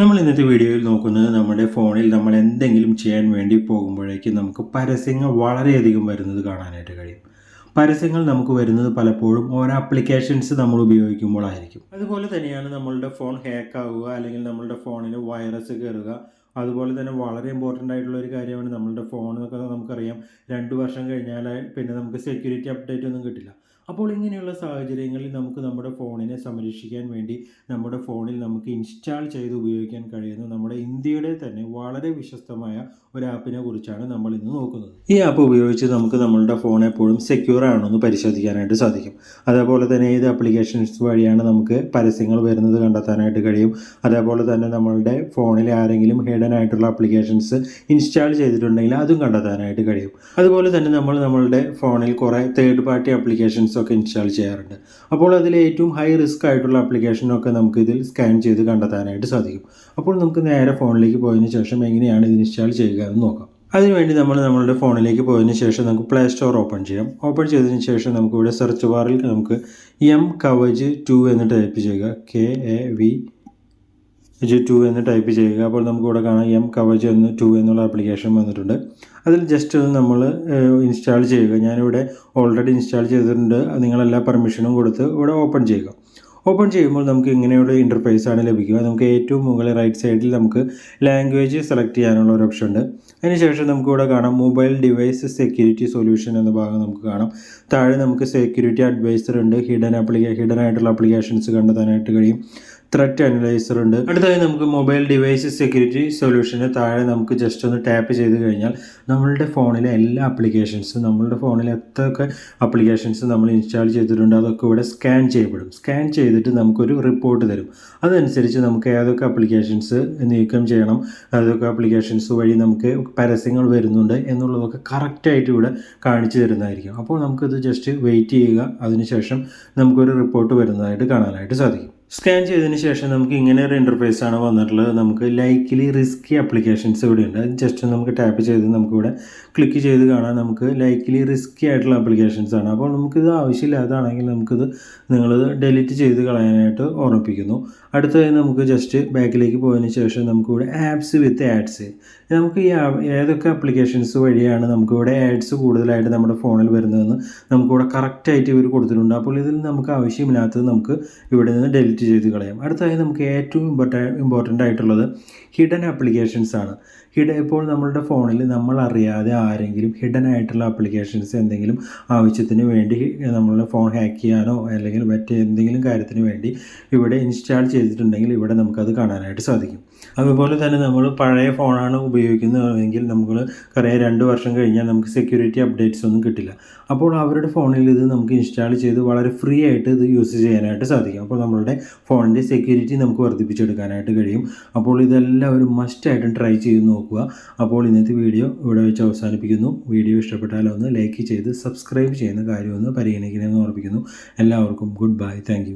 നമ്മൾ ഇന്നത്തെ വീഡിയോയിൽ നോക്കുന്നത് നമ്മുടെ ഫോണിൽ നമ്മൾ എന്തെങ്കിലും ചെയ്യാൻ വേണ്ടി പോകുമ്പോഴേക്കും നമുക്ക് പരസ്യങ്ങൾ വളരെയധികം വരുന്നത് കാണാനായിട്ട് കഴിയും. പരസ്യങ്ങൾ നമുക്ക് വരുന്നത് പലപ്പോഴും ഓരോ ആപ്ലിക്കേഷൻസ് നമ്മൾ ഉപയോഗിക്കുമ്പോഴായിരിക്കും. അതുപോലെ തന്നെയാണ് നമ്മളുടെ ഫോൺ ഹാക്ക് ആവുക അല്ലെങ്കിൽ നമ്മളുടെ ഫോണിൽ വൈറസ് കയറുക. അതുപോലെ തന്നെ വളരെ ഇമ്പോർട്ടന്റ് ആയിട്ടുള്ള ഒരു കാര്യമാണ് നമ്മളുടെ ഫോൺ എന്നൊക്കെ നമുക്കറിയാം. രണ്ട് വർഷം കഴിഞ്ഞാൽ പിന്നെ നമുക്ക് സെക്യൂരിറ്റി അപ്ഡേറ്റ് ഒന്നും കിട്ടില്ല. അപ്പോൾ ഇങ്ങനെയുള്ള സാഹചര്യങ്ങളിൽ നമുക്ക് നമ്മുടെ ഫോണിനെ സംരക്ഷിക്കാൻ വേണ്ടി നമ്മുടെ ഫോണിൽ നമുക്ക് ഇൻസ്റ്റാൾ ചെയ്ത് ഉപയോഗിക്കാൻ കഴിയുന്ന നമ്മുടെ ഇന്ത്യയുടെ തന്നെ വളരെ വിശ്വസ്തമായ ഒരു ആപ്പിനെ കുറിച്ചാണ് നമ്മൾ ഇന്ന് നോക്കുന്നത്. ഈ ആപ്പ് ഉപയോഗിച്ച് നമുക്ക് നമ്മളുടെ ഫോൺ എപ്പോഴും സെക്യൂർ ആണോ എന്ന് പരിശോധിക്കാനായിട്ട് സാധിക്കും. അതേപോലെ തന്നെ ഏത് ആപ്ലിക്കേഷൻസ് വഴിയാണ് നമുക്ക് പരസ്യങ്ങൾ വരുന്നത് കണ്ടെത്താനായിട്ട് കഴിയും? അതേപോലെ തന്നെ നമ്മളുടെ ഫോണിൽ ആരെങ്കിലും ഹിഡൻ ആയിട്ടുള്ള ആപ്ലിക്കേഷൻസ് ഇൻസ്റ്റാൾ ചെയ്തിട്ടുണ്ടെങ്കിൽ അതും കണ്ടെത്താനായിട്ട് കഴിയും. അതുപോലെ തന്നെ നമ്മൾ നമ്മളുടെ ഫോണിൽ കുറേ തേർഡ് പാർട്ടി ആപ്ലിക്കേഷൻസ് ഒക്കെ ഇൻസ്റ്റാൾ ചെയ്യാറുണ്ട്. അപ്പോൾ അതിൽ ഏറ്റവും ഹൈ റിസ്ക് ആയിട്ടുള്ള ആപ്ലിക്കേഷനൊക്കെ നമുക്ക് ഇതിൽ സ്കാൻ ചെയ്ത് കണ്ടെത്താനായിട്ട് സാധിക്കും. അപ്പോൾ നമുക്ക് നേരെ ഫോണിലേക്ക് പോയതിന് ശേഷം എങ്ങനെയാണ് ഇത് ഇൻസ്റ്റാൾ ചെയ്യുക എന്ന് നോക്കാം. അതിനുവേണ്ടി നമ്മൾ നമ്മളുടെ ഫോണിലേക്ക് പോയതിന് ശേഷം നമുക്ക് പ്ലേ സ്റ്റോർ ഓപ്പൺ ചെയ്യാം. ഓപ്പൺ ചെയ്തതിന് ശേഷം നമുക്ക് ഇവിടെ സെർച്ച് ബാറിൽ നമുക്ക് എം കവജ് ടു എന്ന് ടൈപ്പ് ചെയ്യുക. K A V G two എന്ന് ടൈപ്പ് ചെയ്യുക. അപ്പോൾ നമുക്ക് ഇവിടെ കാണാം എം കവച് എന്ന് ടു എന്നുള്ള ആപ്ലിക്കേഷൻ വന്നിട്ടുണ്ട്. അതിൽ ജസ്റ്റ് ഒന്ന് നമ്മൾ ഇൻസ്റ്റാൾ ചെയ്യുക. ഞാനിവിടെ ഓൾറെഡി ഇൻസ്റ്റാൾ ചെയ്തിട്ടുണ്ട്. നിങ്ങളെല്ലാ പെർമിഷനും കൊടുത്ത് ഇവിടെ ഓപ്പൺ ചെയ്യുക. ഓപ്പൺ ചെയ്യുമ്പോൾ നമുക്ക് ഇങ്ങനെയുള്ള ഇന്റർഫേസ് ആണ് ലഭിക്കുക. നമുക്ക് ഏറ്റവും മുകളിൽ റൈറ്റ് സൈഡിൽ നമുക്ക് ലാംഗ്വേജ് സെലക്ട് ചെയ്യാനുള്ള ഒരു ഓപ്ഷൻ ഉണ്ട്. അതിനുശേഷം നമുക്ക് ഇവിടെ കാണാം മൊബൈൽ ഡിവൈസ് സെക്യൂരിറ്റി സൊല്യൂഷൻ എന്ന ഭാഗം നമുക്ക് കാണാം. താഴെ നമുക്ക് സെക്യൂരിറ്റി അഡ്വൈസർ ഉണ്ട്. ഹിഡൻ ആപ്ലിക്കേ ഹിഡൻ ആയിട്ടുള്ള ആപ്ലിക്കേഷൻസ് കണ്ടെത്താനായിട്ട് കഴിയും. ത്രെറ്റ് അനലൈസർ ഉണ്ട്. അടുത്തായി നമുക്ക് മൊബൈൽ ഡിവൈസ് സെക്യൂരിറ്റി സൊല്യൂഷന് താഴെ നമുക്ക് ജസ്റ്റ് ഒന്ന് ടാപ്പ് ചെയ്ത് കഴിഞ്ഞാൽ നമ്മളുടെ ഫോണിലെ എല്ലാ ആപ്ലിക്കേഷൻസും നമ്മളുടെ ഫോണിലെ എത്രയൊക്കെ ആപ്ലിക്കേഷൻസ് നമ്മൾ ഇൻസ്റ്റാൾ ചെയ്തിട്ടുണ്ട് അതൊക്കെ ഇവിടെ സ്കാൻ ചെയ്യപ്പെടും. സ്കാൻ ചെയ്തിട്ട് നമുക്കൊരു റിപ്പോർട്ട് തരും. അതനുസരിച്ച് നമുക്ക് ഏതൊക്കെ ആപ്ലിക്കേഷൻസ് നീക്കം ചെയ്യണം ഏതൊക്കെ ആപ്ലിക്കേഷൻസ് വഴി നമുക്ക് പരസ്യങ്ങൾ വരുന്നുണ്ട് എന്നുള്ളതൊക്കെ കറക്റ്റായിട്ട് ഇവിടെ കാണിച്ചു തരുന്നതായിരിക്കും. അപ്പോൾ നമുക്കിത് ജസ്റ്റ് വെയിറ്റ് ചെയ്യുക. അതിനുശേഷം നമുക്കൊരു റിപ്പോർട്ട് വരുന്നതായിട്ട് കാണാനായിട്ട് സാധിക്കും. സ്കാൻ ചെയ്തതിന് ശേഷം നമുക്ക് ഇങ്ങനെ ഒരു ഇന്റർഫേസ് ആണ് വന്നിട്ടുള്ളത്. നമുക്ക് ലൈക്കിലി റിസ്കി ആപ്ലിക്കേഷൻസ് ഇവിടെ ഉണ്ട് അത് ജസ്റ്റ് നമുക്ക് ടാപ്പ് ചെയ്ത് നമുക്കിവിടെ ക്ലിക്ക് ചെയ്ത് കാണാൻ നമുക്ക് ലൈക്കിലി റിസ്കി ആയിട്ടുള്ള ആപ്ലിക്കേഷൻസ് ആണ്. അപ്പോൾ നമുക്കിത് ആവശ്യമില്ലാതാണെങ്കിൽ നമുക്കിത് നിങ്ങളിത് ഡിലീറ്റ് ചെയ്ത് കളയാനായിട്ട് ഓർമ്മിപ്പിക്കുന്നു. അടുത്തതായി നമുക്ക് ജസ്റ്റ് ബാക്കിലേക്ക് പോയതിന് ശേഷം നമുക്കിവിടെ ആപ്സ് വിത്ത് ആഡ്സ് നമുക്ക് ഈ ഏതൊക്കെ ആപ്ലിക്കേഷൻസ് വഴിയാണ് നമുക്കിവിടെ ആഡ്സ് കൂടുതലായിട്ട് നമ്മുടെ ഫോണിൽ വരുന്നതെന്ന് നമുക്കിവിടെ കറക്റ്റായിട്ട് ഇവർ കൊടുത്തിട്ടുണ്ട്. അപ്പോൾ ഇതിൽ നമുക്ക് ആവശ്യമില്ലാത്തത് നമുക്ക് ഇവിടെ നിന്ന് ഡിലീറ്റ് ചെയ്ത് കളയാം. അടുത്തതായി നമുക്ക് ഏറ്റവും ഇമ്പോർട്ടന്റ് ഇമ്പോർട്ടന്റ് ആയിട്ടുള്ളത് ഹിഡൻ ആപ്ലിക്കേഷൻസ് ആണ്. ഹിഡ ഇപ്പോൾ നമ്മളുടെ ഫോണിൽ നമ്മൾ അറിയാതെ ആരെങ്കിലും ഹിഡൻ ആയിട്ടുള്ള ആപ്ലിക്കേഷൻസ് എന്തെങ്കിലും ആവശ്യത്തിന് വേണ്ടി നമ്മളുടെ ഫോൺ ഹാക്ക് ചെയ്യാനോ അല്ലെങ്കിൽ മറ്റെന്തെങ്കിലും കാര്യത്തിന് വേണ്ടി ഇവിടെ ഇൻസ്റ്റാൾ ചെയ്തിട്ടുണ്ടെങ്കിൽ ഇവിടെ നമുക്കത് കാണാനായിട്ട് സാധിക്കും. അതുപോലെ തന്നെ നമ്മൾ പഴയ ഫോണാണ് ഉപയോഗിക്കുന്നതെങ്കിൽ നമുക്ക് കുറേ രണ്ട് വർഷം കഴിഞ്ഞാൽ നമുക്ക് സെക്യൂരിറ്റി അപ്ഡേറ്റ്സ് ഒന്നും കിട്ടില്ല. അപ്പോൾ അവരുടെ ഫോണിൽ ഇത് നമുക്ക് ഇൻസ്റ്റാൾ ചെയ്ത് വളരെ ഫ്രീ ആയിട്ട് ഇത് യൂസ് ചെയ്യാനായിട്ട് സാധിക്കും. അപ്പോൾ നമ്മളുടെ ഫോണിന്റെ സെക്യൂരിറ്റി നമുക്ക് വർദ്ധിപ്പിച്ചെടുക്കാനായിട്ട് കഴിയും. അപ്പോൾ ഇതെല്ലാവരും മസ്റ്റായിട്ടും ട്രൈ ചെയ്ത് നോക്കുക. അപ്പോൾ ഇന്നത്തെ വീഡിയോ ഇവിടെ വെച്ച് അവസാനിപ്പിക്കുന്നു. വീഡിയോ ഇഷ്ടപ്പെട്ടാൽ ഒന്ന് ലൈക്ക് ചെയ്ത് സബ്സ്ക്രൈബ് ചെയ്യുന്ന കാര്യമൊന്ന് പരിഗണിക്കണമെന്ന് ഓർപ്പിക്കുന്നു. എല്ലാവർക്കും ഗുഡ് ബൈ താങ്ക്